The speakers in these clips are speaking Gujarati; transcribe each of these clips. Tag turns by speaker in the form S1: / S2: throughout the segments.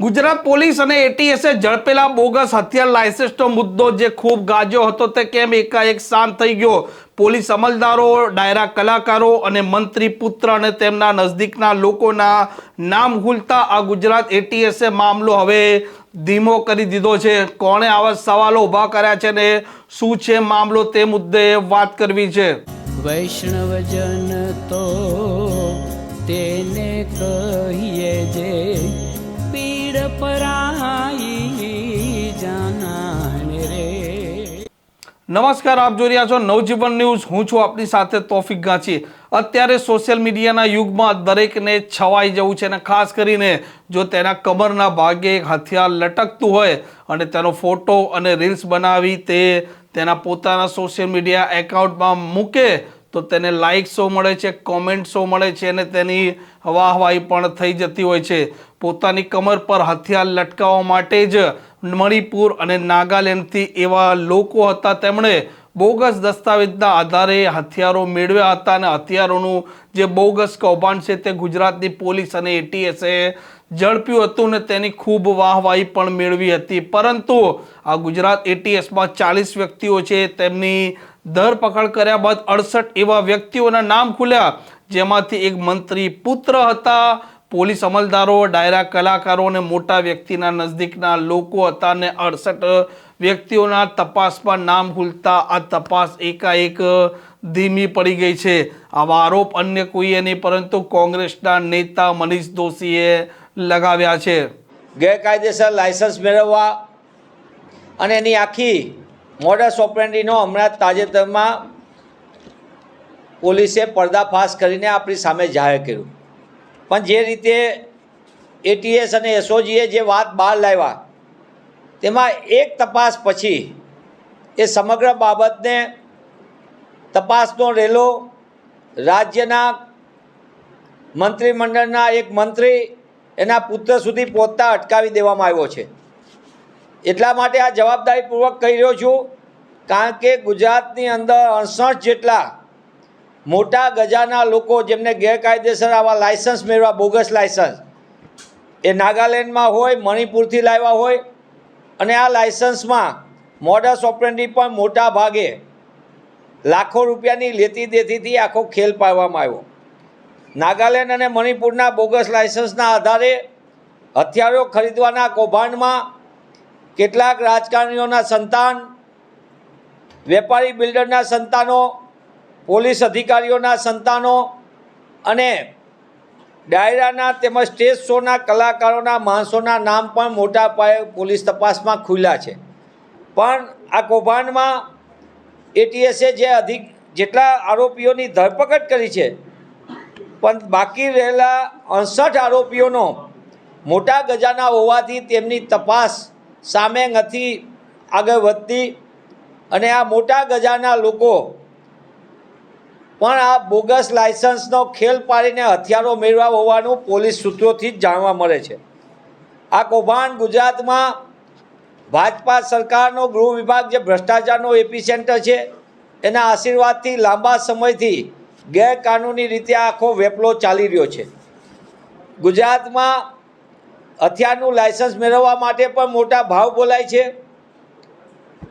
S1: ગુજરાત પોલીસ અને એટીએસે ઝડપેલા બોગસ હથિયાર લાયસન્સનો મુદ્દો જે ખૂબ ગાજ્યો હતો તે કેમ એકાએક શાંત થઈ ગયો? પોલીસ અમલદારો, ડાયરા કલાકારો અને મંત્રી પુત્ર અને તેમના નજદીકના લોકોના નામ ભૂલતા આ ગુજરાત એટીએસે મામલો હવે ધીમો કરી દીધો છે. કોણે આવા સવાલો ઊભા કર્યા છે ને શું છે મામલો તે મુદ્દે વાત કરવી છે.
S2: વૈષ્ણવજન તો તેને કહીએ જે પીડ
S1: નમસ્કાર, આપ જોઈ રહ્યા છો નવજીવન ન્યૂઝ. હું છું આપની સાથે તોફિક ગાંચી. અત્યારે સોશિયલ મીડિયાના યુગમાં દરેકને છવાઈ જવું છે અને ખાસ કરીને જો તેના કમરના ભાગે હથિયાર લટકતું હોય અને તેનો ફોટો અને રીલ્સ બનાવી તે તેના પોતાના સોશિયલ મીડિયા એકાઉન્ટમાં મૂકે તો તેને લાઇક્સો મળે છે કોમેન્ટ્સો મળે છે અને તેની વાહવાહી પણ થઈ જતી હોય છે. પોતાની કમર પર હથિયાર લટકાવવા માટે જ મણિપુર અને નાગાલેન્ડથી એવા લોકો હતા તેમણે બોગસ દસ્તાવેજના આધારે હથિયારો મેળવ્યા હતા અને હથિયારોનું જે બોગસ કૌભાંડ છે તે ગુજરાતની પોલીસ અને એટીએસે ઝડપ્યું હતું ને તેની ખૂબ વાહવાહી પણ મેળવી હતી. પરંતુ આ ગુજરાત એટીએસમાં ચાલીસ વ્યક્તિઓ છે, તેમની ધરપકડ કર્યા બાદ અડસઠ એવા વ્યક્તિઓના નામ ખુલ્યા, જેમાંથી એક મંત્રી પુત્ર હતા. પોલીસ અમલદારો, ડાયરા કલાકારો અને મોટા વ્યક્તિના નજદીકના લોકો હતા અને અડસઠ વ્યક્તિઓના તપાસમાં નામ ખુલતા આ તપાસ એકાએક ધીમી પડી ગઈ છે. આવા આરોપ અન્ય કોઈએ નહીં, પરંતુ કોંગ્રેસના નેતા મનીષ દોશીએ લગાવ્યા છે.
S3: ગેરકાયદેસર લાયસન્સ મેળવવા અને એની આખી મોડસ ઓપરેન્ડીનો હમણાં તાજેતરમાં પોલીસે પર્દાફાશ કરીને આપણી સામે જાહેર કર્યું. પણ જે રીતે એટીએસ અને એસઓજીએ જે વાત બહાર લાવ્યા, તેમાં એક તપાસ પછી એ સમગ્ર બાબતને તપાસનો રેલો રાજ્યના મંત્રીમંડળના એક મંત્રી એના પુત્ર સુધી પહોંચતા અટકાવી દેવામાં આવ્યો છે. એટલા માટે આ જવાબદારીપૂર્વક કહી રહ્યો છું, કારણ કે ગુજરાતની અંદર અડસઠ જેટલા મોટા ગજાના લોકો જેમને ગેરકાયદેસર આવા લાયસન્સ મેળવા બોગસ લાયસન્સ, એ નાગાલેન્ડમાં હોય, મણિપુરથી લાવ્યા હોય, અને આ લાયસન્સમાં મોડસ ઓપરેન્ડી પણ મોટા ભાગે લાખો રૂપિયાની લેતી દેતીથી આખો ખેલ પાડવામાં આવ્યો. નાગાલેન્ડ અને મણિપુરના બોગસ લાયસન્સના આધારે હથિયારો ખરીદવાના કૌભાંડમાં કેટલાક રાજકારણીઓના સંતાન, વેપારી બિલ્ડરના સંતાનો, પોલીસ અધિકારીઓના સંતાનો અને ડાયરાના તેમજ સ્ટેજ શોના કલાકારોના માણસોના નામ પણ મોટા પાયે પોલીસ તપાસમાં ખુલ્યા છે. પણ આ કૌભાંડમાં એટીએસે જે અધિક, જેટલા આરોપીઓની ધરપકડ કરી છે પણ બાકી રહેલા અડસઠ આરોપીઓનો મોટા ગજાના હોવાથી તેમની તપાસ સામે નથી આગળ વધતી અને આ મોટા ગજાના લોકો પણ આ બોગસ લાયસન્સનો ખેલ પાડીને હથિયારો મેળવ્યા હોવાનું પોલીસ સૂત્રોથી જ જાણવા મળે છે. આ કૌભાંડ ગુજરાતમાં ભાજપા સરકારનો ગૃહ વિભાગ જે ભ્રષ્ટાચારનો એપી સેન્ટર છે, એના આશીર્વાદથી લાંબા સમયથી ગેરકાનૂની રીતે આખો વેપલો ચાલી રહ્યો છે. ગુજરાતમાં હથિયારનું લાયસન્સ મેળવવા માટે પણ મોટા ભાવ બોલાય છે.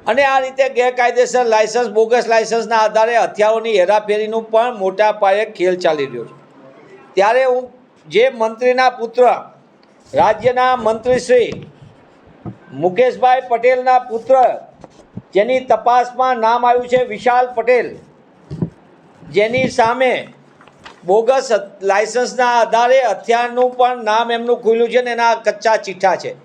S3: અને આ રીતે ગેરકાયદેસર લાયસન્સ, બોગસ લાયસન્સના આધારે હથિયારોની હેરાફેરીનું પણ મોટા પાયે ખેલ ચાલી રહ્યો છે. ત્યારે હું જે મંત્રીના પુત્ર, રાજ્યના મંત્રી શ્રી મુકેશભાઈ પટેલના પુત્ર, જેની તપાસમાં નામ આવ્યું છે વિશાલ પટેલ જેની સામે બોગસ લાયસન્સના આધારે હથિયારનું પણ નામ એમનું ખુલ્યું છે ને એના કચ્ચા ચીઠ્ઠા છે.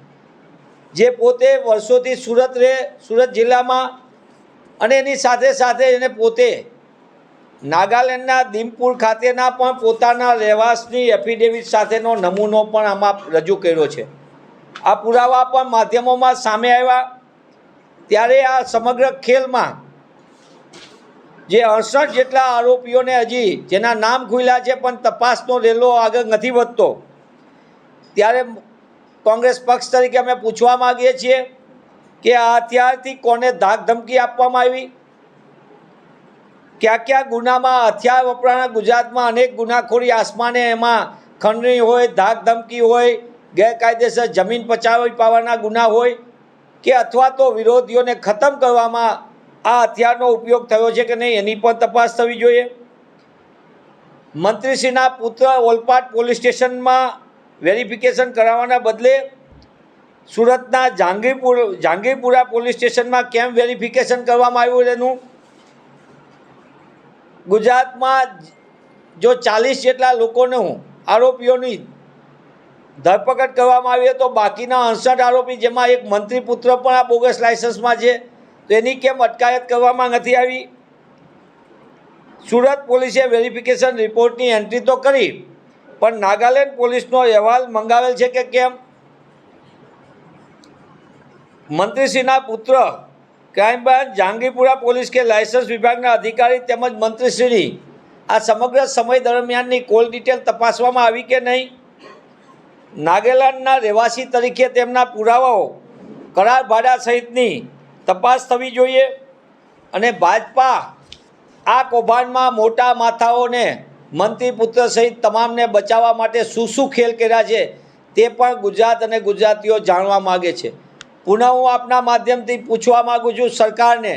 S3: જે પોતે વર્ષોથી સુરત રહે, સુરત જિલ્લામાં અને એની સાથે સાથે એને પોતે નાગાલેન્ડના દિમપુર ખાતેના પણ પોતાના રહેવાસની એફિડેવિટ સાથેનો નમૂનો પણ આમાં રજૂ કર્યો છે. આ પુરાવા પણ માધ્યમોમાં સામે આવ્યા. ત્યારે આ સમગ્ર ખેલમાં જે અડસઠ જેટલા આરોપીઓને હજી જેના નામ ખુલ્યા છે પણ તપાસનો રેલો આગળ નથી વધતો. ત્યારે કોંગ્રેસ પક્ષ તરીકે અમે પૂછવા માગીએ છીએ કે આ હથિયારથી કોને ધાક ધમકી આપવામાં આવી? કયા કયા ગુનામાં હથિયાર વપરાના ગુજરાતમાં અનેક ગુનાખોરી આસમાને એમાં ખંડણી હોય, ધાક ધમકી હોય, ગેરકાયદેસર જમીન પચાવી પાવાના ગુના હોય કે અથવા તો વિરોધીઓને ખતમ કરવામાં આ હથિયારનો ઉપયોગ થયો છે કે નહીં એની પણ તપાસ થવી જોઈએ. મંત્રીશ્રીના પુત્ર ઓલપાડ પોલીસ સ્ટેશનમાં વેરિફિકેશન કરાવવાના બદલે સુરતના જહાંગીરપુર જહાંગીરપુરા પોલીસ સ્ટેશનમાં કેમ વેરિફિકેશન કરવામાં આવ્યું એનું ગુજરાતમાં જો ચાલીસ જેટલા લોકોનું આરોપીઓની ધરપકડ કરવામાં આવી તો બાકીના અડસઠ આરોપી જેમાં એક મંત્રી પુત્ર પણ આ બોગસ લાયસન્સમાં છે. તો એની કેમ અટકાયત કરવામાં નથી આવી? સુરત પોલીસે વેરિફિકેશન રિપોર્ટની એન્ટ્રી તો કરી, પણ નાગાલેન્ડ પોલીસનો અહેવાલ મંગાવેલ છે કે કેમ? મંત્રીશ્રીના પુત્ર ક્રાઇમ બ્રાન્ચ જહાંગીરપુરા પોલીસ કે લાયસન્સ વિભાગના અધિકારી તેમજ મંત્રીશ્રીની આ સમગ્ર સમય દરમિયાનની કોલ ડિટેલ તપાસવામાં આવી કે નહીં? નાગાલેન્ડના રહેવાસી તરીકે તેમના પુરાવાઓ કરાર ભાડા સહિતની તપાસ થવી જોઈએ અને ભાજપા આ કૌભાંડમાં મોટા માથાઓને મંત્રી પુત્ર સહિત તમામને બચાવવા માટે શું શું ખેલ કર્યા છે તે પણ ગુજરાત અને ગુજરાતીઓ જાણવા માગે છે. પુનઃ હું આપના માધ્યમથી પૂછવા માગું છું, સરકારને.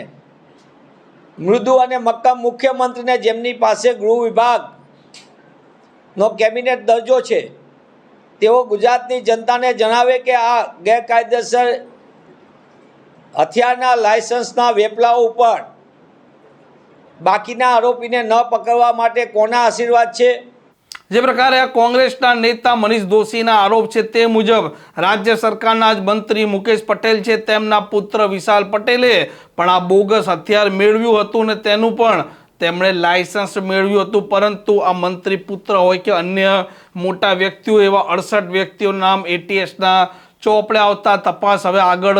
S3: મૃદુ અને મક્કમ મુખ્યમંત્રીને જેમની પાસે ગૃહ વિભાગનો કેબિનેટ દરજ્જો છે, તેઓ ગુજરાતની જનતાને જણાવે કે આ ગેરકાયદેસર હથિયારના લાયસન્સના વેપલાઓ ઉપર બાકીના આરોપીને ન પકડવા માટે કોના આશીર્વાદ છે?
S1: જે પ્રકારે કોંગ્રેસના નેતા મનીષ દોશીના આરોપ છે તે મુજબ રાજ્ય સરકારના જ મંત્રી મુકેશ પટેલ છે, તેમના પુત્ર વિશાલ પટેલે પણ આ બોગસ હથિયાર મેળવ્યું હતું ને તેનું પણ તેમણે લાયસન્સ મેળવ્યું હતું. પરંતુ આ મંત્રી પુત્ર હોય કે અન્ય મોટા વ્યક્તિઓ એવા અડસઠ વ્યક્તિઓના નામ એટીએસના ચોપડે આવતા તપાસ હવે આગળ